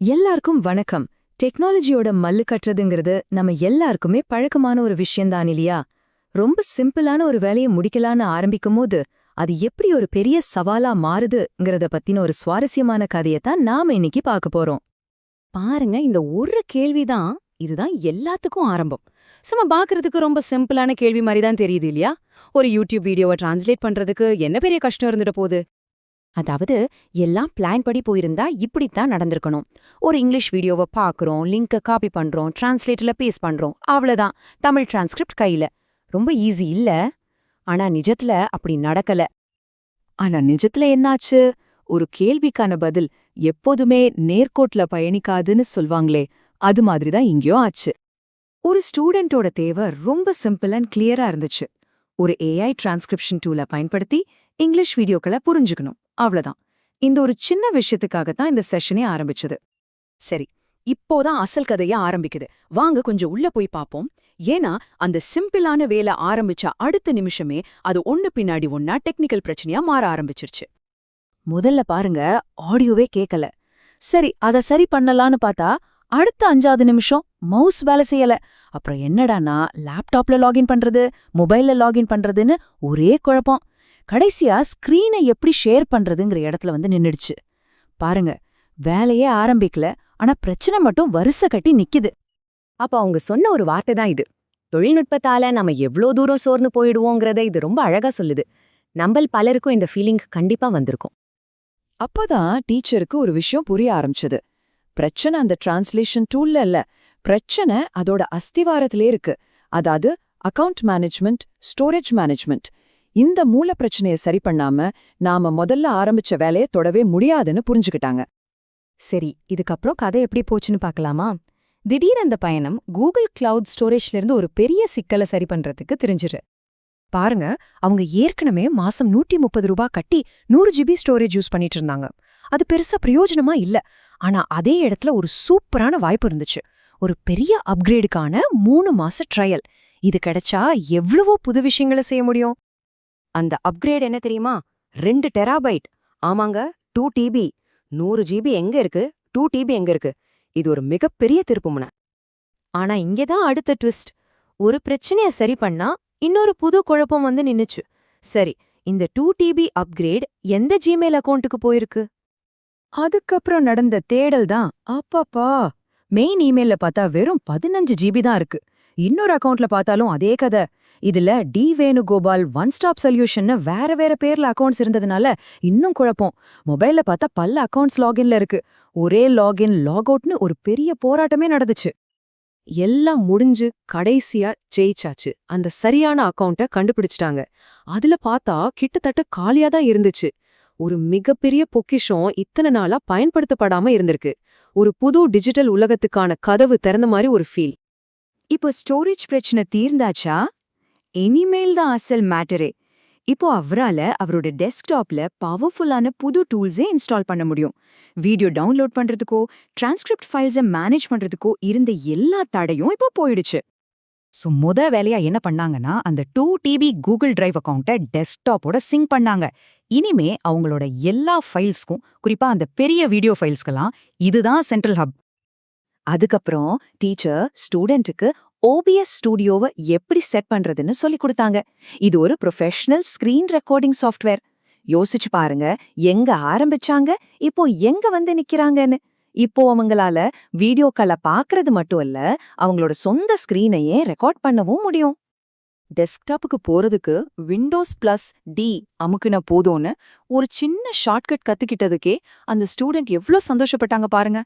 எல்லாருக்கும் வணக்கம். டெக்னாலஜியோட மல்லு கட்டுறதுங்கிறது நம்ம எல்லாருக்குமே பழக்கமான ஒரு விஷயம்தான் இல்லையா? ரொம்ப சிம்பிளான ஒரு வேலையை முடிக்கலான்னு ஆரம்பிக்கும் போது அது எப்படி ஒரு பெரிய சவாலா மாறுதுங்கிறத பத்தின ஒரு சுவாரஸ்யமான கதையத்தான் நாம இன்னைக்கு பார்க்க போறோம். பாருங்க இந்த ஒரு கேள்விதான் இதுதான் எல்லாத்துக்கும் ஆரம்பம். சும்மா பாக்குறதுக்கு ரொம்ப சிம்பிளான கேள்வி மாதிரி தான் தெரியுது இல்லையா? ஒரு யூடியூப் வீடியோவை டிரான்ஸ்லேட் பண்றதுக்கு என்ன பெரிய கஷ்டம் இருந்துட போகுது? அதாவது எல்லாம் பிளான் படி போயிருந்தா இப்படித்தான் நடந்திருக்கணும். ஒரு இங்கிலீஷ் வீடியோவை பார்க்குறோம் லிங்கை காப்பி பண்றோம் டிரான்ஸ்லேட்டில் பேஸ் பண்றோம் அவ்வளோதான் தமிழ் டிரான்ஸ்கிரிப்ட் கையில். ரொம்ப ஈஸி இல்ல. ஆனா நிஜத்துல அப்படி நடக்கல. ஆனா நிஜத்துல என்னாச்சு? ஒரு கேள்விக்கான பதில் எப்போதுமே நேர்கோட்ல பயணிக்காதுன்னு சொல்வாங்களே அது மாதிரிதான் இங்கேயோ ஆச்சு. ஒரு ஸ்டூடெண்டோட தேவை ரொம்ப சிம்பிள் அண்ட் கிளியரா இருந்துச்சு. ஒரு ஏஐ டிரான்ஸ்கிரிப்ஷன் டூலை பயன்படுத்தி இங்கிலீஷ் வீடியோக்களை புரிஞ்சுக்கணும். அவ்வளவுதான். இந்த ஒரு சின்ன விஷயத்துக்காக தான் இந்த செஷனே ஆரம்பிச்சது. சரி இப்போதான் அசல் கதையா ஆரம்பிக்குது. வாங்க கொஞ்சம் உள்ள போய் பாப்போம் ஏன்னா அந்த சிம்பிளான வேலை ஆரம்பிச்ச அடுத்த நிமிஷமே அது ஒண்ணு பின்னாடி ஒன்னா டெக்னிக்கல் பிரச்சனையா மாற ஆரம்பிச்சிருச்சு. முதல்ல பாருங்க ஆடியோவே கேக்கல. சரி அத சரி பண்ணலான்னு பார்த்தா அடுத்த அஞ்சாவது நிமிஷம் மவுஸ் வேலை செய்யல. அப்புறம் என்னடானா லேப்டாப்ல லாகின் பண்றது மொபைல்ல லாகின் பண்றதுன்னு ஒரே குழப்பம். கடைசியா ஸ்கிரீனை எப்படி ஷேர் பண்றதுங்கிற இடத்துல வந்து நின்னுடுச்சு. பாருங்க வேலையே ஆரம்பிக்கல ஆனா பிரச்சனை மட்டும் வரிசை கட்டி நிக்குது. அப்ப அவங்க சொன்ன ஒரு வார்த்தை தான் இது. தொழில்நுட்பத்தால நம்ம எவ்ளோ தூரம் சோர்ந்து போயிடுவோங்கிறத இது ரொம்ப அழகா சொல்லுது. நம்பல் பலருக்கும் இந்த ஃபீலிங் கண்டிப்பா வந்திருக்கும். அப்பதான் டீச்சருக்கு ஒரு விஷயம் புரிய ஆரம்பிச்சது. பிரச்சனை அந்த டிரான்ஸ்லேஷன் டூல்ல இல்ல. பிரச்சனை அதோட அஸ்திவாரத்திலே இருக்கு. அதாவது அக்கவுண்ட் மேனேஜ்மெண்ட் ஸ்டோரேஜ் மேனேஜ்மெண்ட் இந்த மூல பிரச்சனையை சரி பண்ணாம நாம முதல்ல ஆரம்பிச்ச வேலையை தொடவே முடியாதுன்னு புரிஞ்சுக்கிட்டாங்க. சரி இதுக்கப்புறம் கதை எப்படி போச்சுன்னு பார்க்கலாமா? திடீர் அந்த பயணம் கூகுள் கிளவுட் ஸ்டோரேஜ்ல இருந்து ஒரு பெரிய சிக்கலை சரி பண்றதுக்கு தெரிஞ்சிரு பாருங்க அவங்க ஏற்கனவே மாசம் நூற்றி முப்பது ரூபாய் கட்டி நூறு ஜிபி ஸ்டோரேஜ் யூஸ் பண்ணிட்டு இருந்தாங்க. அது பெருசா பிரயோஜனமா இல்ல. ஆனா அதே இடத்துல ஒரு சூப்பரான வாய்ப்பு இருந்துச்சு. ஒரு பெரிய அப்கிரேடுக்கான மூணு மாச ட்ரையல். இது கிடைச்சா எவ்வளவோ புது விஷயங்களை செய்ய முடியும். அந்த அப்கிரேட் என்ன தெரியுமா? ரெண்டு டெராபைட் ஆமாங்க டூ டிபி நூறு ஜிபி எங்க இருக்கு? டூ டிபி எங்க இருக்கு? இது ஒரு மிகப்பெரிய திருப்புமுனை ஆனா இங்கதான் அடுத்த ட்விஸ்ட் ஒரு பிரச்சனைய சரி பண்ணா இன்னொரு புது குழப்பம் வந்து நின்னுச்சு. சரி இந்த டூ டிபி அப்கிரேட் எந்த ஜிமெயில் அக்கௌண்ட்டுக்கு போயிருக்கு? அதுக்கப்புறம் நடந்த தேடல் தான் அப்பப்பா. மெயின் இமெயில்ல பார்த்தா வெறும் பதினஞ்சு ஜிபி தான் இருக்கு. இன்னொரு அக்கௌண்ட்ல பார்த்தாலும் அதே கதை. இதுல டி வேணுகோபால் ஒன் ஸ்டாப் சொல்யூஷன்னு வேற வேற பேர்ல அக்கவுண்ட்ஸ் இருந்ததுனால இன்னும் குழப்பம். மொபைல்ல பார்த்தா பல அக்கவுண்ட்ஸ் லாகின்ல இருக்கு. ஒரே லாகின் லாக் அவுட்னு ஒரு பெரிய போராட்டமே நடந்துச்சு. எல்லாம் முடிஞ்சு கடைசியா ஜெயிச்சாச்சு. அந்த சரியான அக்கவுண்ட்ட கண்டுபிடிச்சிட்டாங்க. அதுல பார்த்தா கிட்டத்தட்ட காலியா தான் இருந்துச்சு. ஒரு மிகப்பெரிய பொக்கிஷம் இத்தனை நாளா பயன்படுத்தப்படாம இருந்திருக்கு. ஒரு புது டிஜிட்டல் உலகத்துக்கான கதவு திறந்த மாதிரி ஒரு ஃபீல் இப்போ ஸ்டோரேஜ் பிரச்சனை தீர்ந்தாச்சா? இனிமேல் தான் அசல் மேட்டரே. இப்போ அவரால அவரோட டெஸ்க்டாப்ல பவர்ஃபுல்லான புது டூல்ஸே இன்ஸ்டால் பண்ண முடியும். வீடியோ டவுன்லோட் பண்றதுக்கோ டிரான்ஸ்கிரிப்ட் ஃபைல்ஸை மேனேஜ் பண்றதுக்கோ இருந்த எல்லா தடையும் இப்போ போயிடுச்சு. ஸோ முத வேலையா என்ன பண்ணாங்கன்னா அந்த டூ டிபி கூகுள் டிரைவ் அக்கௌண்ட்டை டெஸ்க்டாப்போட சிங்க் பண்ணாங்க. இனிமே அவங்களோட எல்லா ஃபைல்ஸ்க்கும் குறிப்பா அந்த பெரிய வீடியோ ஃபைல்ஸ்க்கெல்லாம் இதுதான் சென்ட்ரல் ஹப். அதுக்கப்புறம் டீச்சர் ஸ்டூடெண்ட்டுக்கு ஓபிஎஸ் ஸ்டூடியோவை எப்படி செட் பண்றதுன்னு சொல்லிக் கொடுத்தாங்க. இது ஒரு ப்ரொஃபஷனல் ஸ்கிரீன் ரெக்கார்டிங் சாஃப்ட்வேர் யோசிச்சு பாருங்க எங்க ஆரம்பிச்சாங்க இப்போ எங்க வந்து நிக்கிறாங்கன்னு. இப்போ அவங்களால வீடியோக்களை பாக்குறது மட்டும் இல்ல அவங்களோட சொந்த ஸ்கிரீனையே ரெக்கார்ட் பண்ணவும் முடியும். டெஸ்க்டாப்புக்கு போறதுக்கு விண்டோஸ் பிளஸ் டி அமுக்குன போதும்னு ஒரு சின்ன ஷார்ட்கட் கத்துக்கிட்டதுக்கே அந்த ஸ்டூடெண்ட் எவ்ளோ சந்தோஷப்பட்டாங்க பாருங்க.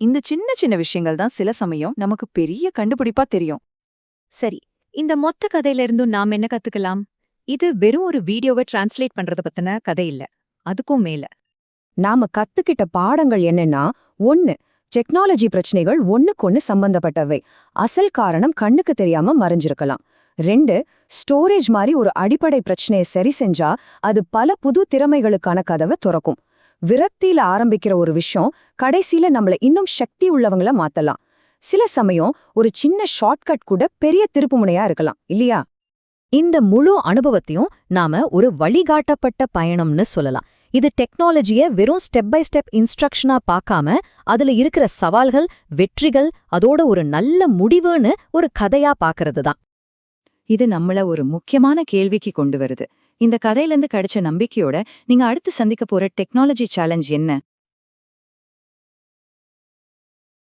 இந்த சின்ன சின்ன விஷயங்கள் தான் சில சமயம் நமக்கு பெரிய கண்டுபிடிப்பா தெரியும். சரி இந்த மொத்த கதையில இருந்தும் நாம் என்ன கத்துக்கலாம்? இது வெறும் ஒரு வீடியோவை டிரான்ஸ்லேட் பண்றத பத்தின கதை இல்ல அதுக்கும் மேல. நாம கத்துக்கிட்ட பாடங்கள் என்னன்னா ஒன்னு டெக்னாலஜி பிரச்சனைகள் ஒண்ணுக்கொன்னு சம்பந்தப்பட்டவை. அசல் காரணம் கண்ணுக்கு தெரியாம மறைஞ்சிருக்கலாம். ரெண்டு ஸ்டோரேஜ் மாதிரி ஒரு அடிப்படை பிரச்சனையை சரி செஞ்சா அது பல புது திறமைகளுக்கான கதவை துறக்கும். விரக்தியில ஆரம்பிக்கிற ஒரு விஷயம் கடைசியில நம்மள இன்னும் சக்தி உள்ளவங்கள மாத்தலாம். சில சமயம் ஒரு சின்ன ஷார்ட்கட் கூட பெரிய திருப்புமுனையா இருக்கலாம் இல்லையா? இந்த முழு அனுபவத்தையும் நாம ஒரு வழிகாட்டப்பட்ட பயணம்னு சொல்லலாம். இது டெக்னாலஜிய வெறும் ஸ்டெப் பை ஸ்டெப் இன்ஸ்ட்ரக்ஷனா பார்க்காம அதுல இருக்கிற சவால்கள் வெற்றிகள் அதோட ஒரு நல்ல முடிவுன்னு ஒரு கதையா பாக்குறது தான். இது நம்மள ஒரு முக்கியமான கேள்விக்கு கொண்டு வருது. இந்த கதையிலேருந்து கிடைச்ச நம்பிக்கையோட நீங்க அடுத்து சந்திக்க போற டெக்னாலஜி சேலஞ்ச் என்ன?